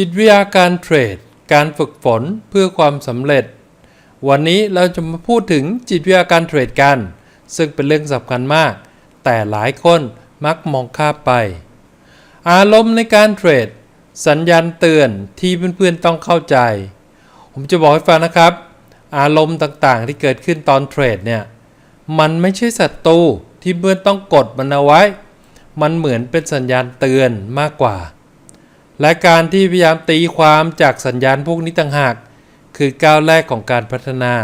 จิตวิทยาการเทรด การฝึกฝนเพื่อความสำเร็จ วันนี้เราจะมาพูดถึงจิตวิทยาการเทรดกัน ซึ่งเป็นเรื่องสำคัญมาก แต่หลายคนมักมองข้ามไป อารมณ์ในการเทรด สัญญาณเตือนที่เพื่อนๆต้องเข้าใจ ผมจะบอกให้ฟังนะครับ อารมณ์ต่างๆที่เกิดขึ้นตอนเทรดเนี่ย มันไม่ใช่ศัตรูที่เพื่อนต้องกดมันเอาไว้ มันเหมือนเป็นสัญญาณเตือนมากกว่า และการที่พยายามตีความจากสัญญาณพวกนี้ต่างหาก คือก้าวแรกของการพัฒนา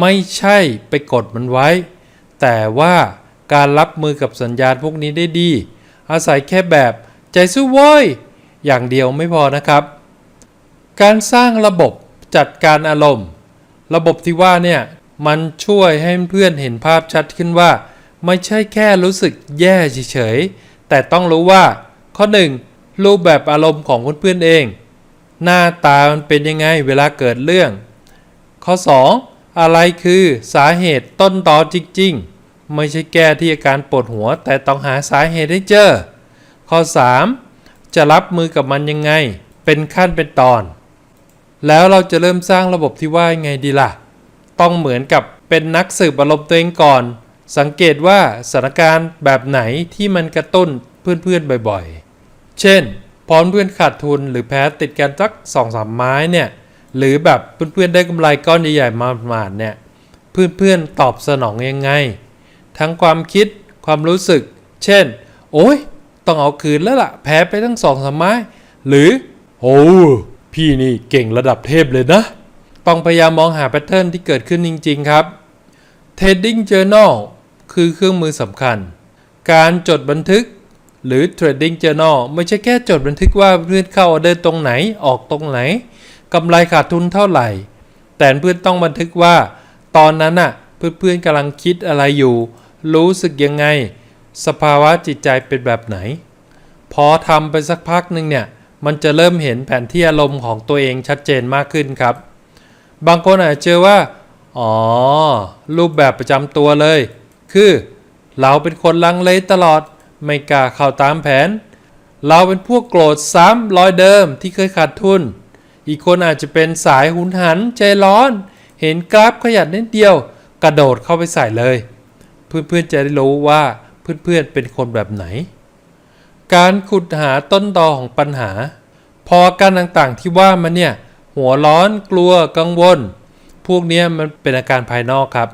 ไม่ใช่ไปกดมันไว้ แต่ว่าการรับมือกับสัญญาณพวกนี้ได้ดี อาศัยแค่แบบใจสู้ว้ยอย่างเดียวไม่พอนะครับ การสร้างระบบจัดการอารมณ์ ระบบที่ว่าเนี่ยมันช่วยให้เพื่อนเห็นภาพชัดขึ้นว่า ไม่ใช่แค่รู้สึกแย่เฉยๆแต่ต้องรู้ว่า ข้อ 1. รูปแบบอารมณ์ของเพื่อนๆเอง หน้าตามันเป็นยังไงเวลาเกิดเรื่อง ข้อ 2. อะไรคือสาเหตุต้นตอจริงๆ ไม่ใช่แก้ที่อาการปวดหัว แต่ต้องหาสาเหตุให้เจอ ข้อ 3. จะรับมือกับมันยังไง เป็นขั้นเป็นตอน แล้วเราจะเริ่มสร้างระบบที่ว่ายังไงดีล่ะ ต้องเหมือนกับเป็นนักสืบอารมณ์ตัวเองก่อน สังเกตว่าสถานการณ์แบบไหนที่มันกระตุ้นเพื่อนๆบ่อยๆ เช่น พอเพื่อนขาดทุนหรือแพ้ติดกันสักสองสามไม้เนี่ย หรือแบบเพื่อนๆได้กำไรก้อนใหญ่ๆมาหมาดเนี่ย เพื่อนๆตอบสนองยังไง ทั้งความคิดความรู้สึก เช่น โอ้ยต้องเอาคืนแล้วล่ะ แพ้ไปทั้งสองสามไม้ หรือโอ้พี่นี่เก่งระดับเทพเลยนะ ต้องพยายามมองหาแพทเทิร์นที่เกิดขึ้นจริง ๆ ครับ Trading Journal คือเครื่องมือสำคัญ การจดบันทึก หรือ Trading Journal ไม่ใช่แค่จดบันทึกว่าเพื่อนเข้าออเดอร์ตรงไหนออกตรงไหนกำไรขาดทุนเท่าไหร่ แต่เพื่อนต้องบันทึกว่า ตอนนั้นน่ะเพื่อนๆกำลังคิดอะไรอยู่ รู้สึกยังไง สภาวะจิตใจเป็นแบบไหน พอทำไปสักพักหนึ่งเนี่ยมันจะเริ่มเห็นแผนที่อารมณ์ของตัวเองชัดเจนมากขึ้นครับ บางคนอาจจะเจอว่า อ๋อ รูปแบบประจำตัวเลย คือ เราเป็นคนลังเลตลอด ไม่กล้าเข้าตามแผน เราเป็นพวกโกรธซ้ำรอยเดิมที่เคยขาดทุน อีกคนอาจจะเป็นสายหุนหันใจร้อน เห็นกราฟขยันนิดเดียว กระโดดเข้าไปใส่เลย เพื่อนๆจะได้รู้ว่าเพื่อนๆเป็นคนแบบไหน การขุดหาต้นตอของปัญหา พอการต่างๆที่ว่ามันเนี่ยหัวร้อนกลัวกังวล พวกเนี้ยมันเป็นอาการภายนอกครับ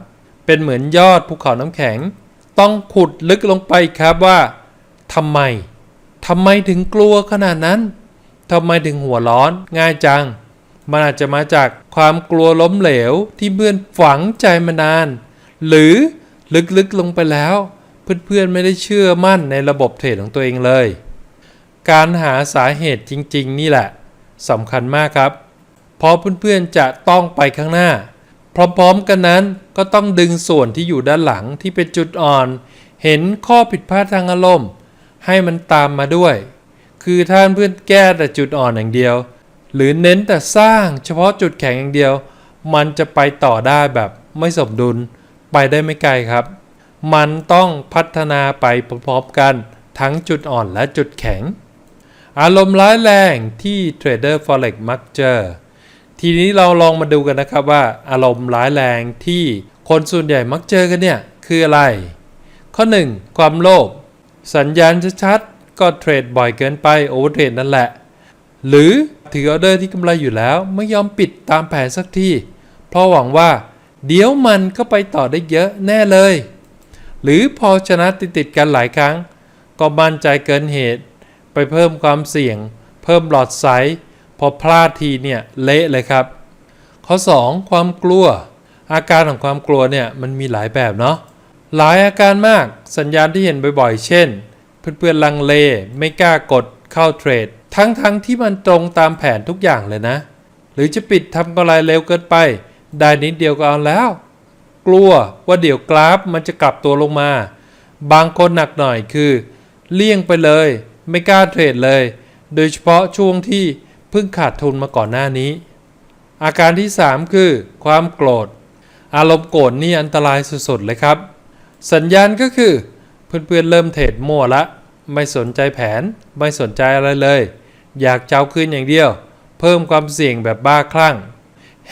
เป็นเหมือนยอดภูเขาน้ำแข็ง ต้องขุดลึกลงไปครับว่าทำไมทำไมถึงกลัวขนาดนั้นทำไมถึงหัวร้อนง่ายจัง มันอาจจะมาจากความกลัวล้มเหลวที่เพื่อนฝังใจมานาน หรือลึกๆลงไปแล้ว เพื่อนๆไม่ได้เชื่อมั่นในระบบเทรดของตัวเองเลย การหาสาเหตุจริง ๆ นี่แหละสำคัญมากครับ เพราะเพื่อนๆจะต้องไปข้างหน้า พร้อมๆกันนั้นก็ต้องดึงส่วนที่อยู่ด้านหลังที่เป็นจุดอ่อน เห็นข้อผิดพลาดทางอารมณ์ ให้มันตามมาด้วย คือถ้าเพื่อนแก้แต่จุดอ่อนอย่างเดียว หรือเน้นแต่สร้างเฉพาะจุดแข็งอย่างเดียว มันจะไปต่อได้แบบไม่สมดุล ไปได้ไม่ไกลครับ มันต้องพัฒนาไปพร้อมๆกันทั้งจุดอ่อนและจุดแข็ง อารมณ์ร้ายแรงที่เทรดเดอร์ Forex มักเจอ ทีนี้เราลองมาดูกันนะครับว่าอารมณ์ร้ายแรงที่คนส่วนใหญ่มักเจอกันเนี่ย คืออะไร ข้อ 1 ความโลภสัญญาณชัดๆก็เทรดบ่อยเกินไปโอเวอร์เทรดนั่นแหละ หรือถือออเดอร์ที่กำไรอยู่แล้ว ไม่ยอมปิดตามแผนสักที เพราะหวังว่า เดี๋ยวมันก็ไปต่อได้เยอะแน่เลย หรือพอชนะติดๆกันหลายครั้ง ก็มั่นใจเกินเหตุ ไปเพิ่มความเสี่ยง เพิ่มหลอดไซส์ อพลาดทีเนี่ยเละเลยครับ ข้อ 2 ความกลัว อาการของความกลัวเนี่ยมันมีหลายแบบเนาะหลายอาการมากสัญญาณที่เห็นบ่อยๆ เช่น เพื่อนๆลังเลไม่กล้ากดเข้าเทรด ทั้งๆทที่มันตรงตามแผนทุกอย่างเลยนะ หรือจะปิดทำกำไรเร็วเกินไป ได้นิดเดียวก็เอาแล้ว กลัวว่าเดี๋ยวกราฟมันจะกลับตัวลงมา บางคนหนักหน่อยคือ เลี่ยงไปเลย ไม่กล้าเทรดเลย โดยเฉพาะช่วงที่ พิ่งขาดทุนมาก่อนหน้านี้ อาการที่ 3 คือ ความโกรธ อารมณ์โกรธนี่อันตรายสุดๆเลยครับ สัญญาณก็คือ เพื่อนๆเริ่มเทรดมั่วละ ไม่สนใจแผน ไม่สนใจอะไรเลย อยากเจ้าคืนอย่างเดียว เพิ่มความเสี่ยงแบบบ้าคลั่ง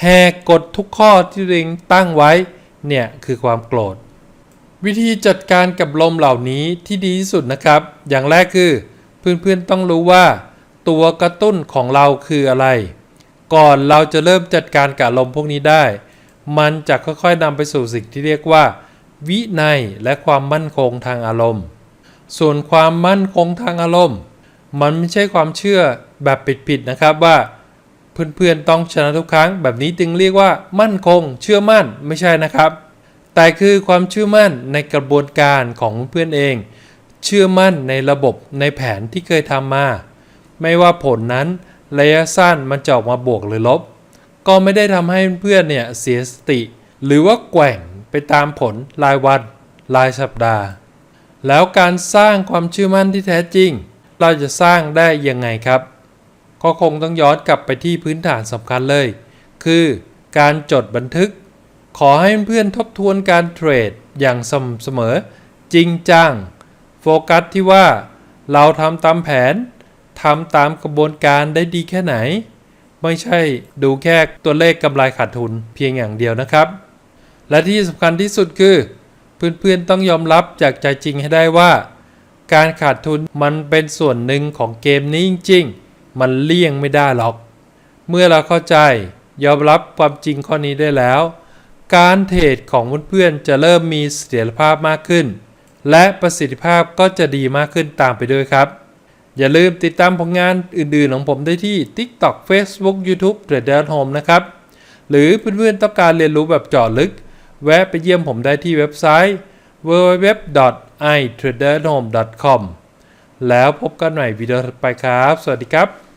แหกกฎทุกข้อที่ตัวเองตั้งไว้ เนี่ยคือความโกรธ วิธีจัดการกับลมเหล่านี้ที่ดีที่สุดนะครับ อย่างแรกคือ เพื่อนๆต้องรู้ว่า ตัวกระตุ้นของเราคืออะไร ก่อนเราจะเริ่มจัดการกับลมพวกนี้ได้ มันจะค่อยๆนำไปสู่สิ่งที่เรียกว่า วินัยและความมั่นคงทางอารมณ์ ส่วนความมั่นคงทางอารมณ์ มันไม่ใช่ความเชื่อแบบผิดๆนะครับว่า เพื่อนๆต้องชนะทุกครั้ง แบบนี้จึงเรียกว่า มั่นคง เชื่อมั่นไม่ใช่นะครับ แต่คือความเชื่อมั่นในกระบวนการของเพื่อนเอง เชื่อมั่นในระบบในแผนที่เคยทำมา ไม่ว่าผลนั้นระยะสั้นมันจะออกมาบวกหรือลบ ก็ไม่ได้ทำให้เพื่อนเนี่ยเสียสติ หรือว่าแกว่งไปตามผลรายวันรายสัปดาห์ แล้วการสร้างความเชื่อมั่นที่แท้จริง เราจะสร้างได้ยังไงครับ ก็คงต้องย้อนกลับไปที่พื้นฐานสำคัญเลย คือการจดบันทึก ขอให้เพื่อนทบทวนการเทรดอย่างสม่ำเสมอ จริงจัง โฟกัสที่ว่า เราทำตามแผน ทำตามกระบวนการได้ดีแค่ไหน ไม่ใช่ดูแค่ตัวเลขกำไรขาดทุนเพียงอย่างเดียวนะครับ และที่สำคัญที่สุดคือ เพื่อนๆต้องยอมรับจากใจจริงให้ได้ว่า การขาดทุนมันเป็นส่วนหนึ่งของเกมนี้จริงๆ มันเลี่ยงไม่ได้หรอก เมื่อเราเข้าใจยอมรับความจริงข้อนี้ได้แล้ว การเทรดของเพื่อนๆจะเริ่มมีเสถียรภาพมากขึ้น และประสิทธิภาพก็จะดีมากขึ้นตามไปด้วยครับ อย่าลืมติดตามผลงานอื่นๆของผมได้ที่ TikTok Facebook YouTube Trader Home นะครับ หรือเพื่อนๆต้องการเรียนรู้แบบเจาะลึก แวะไปเยี่ยมผมได้ที่เว็บไซต์ www.itraderhome.com แล้วพบกันใหม่วิดีโอถัดไปครับ สวัสดีครับ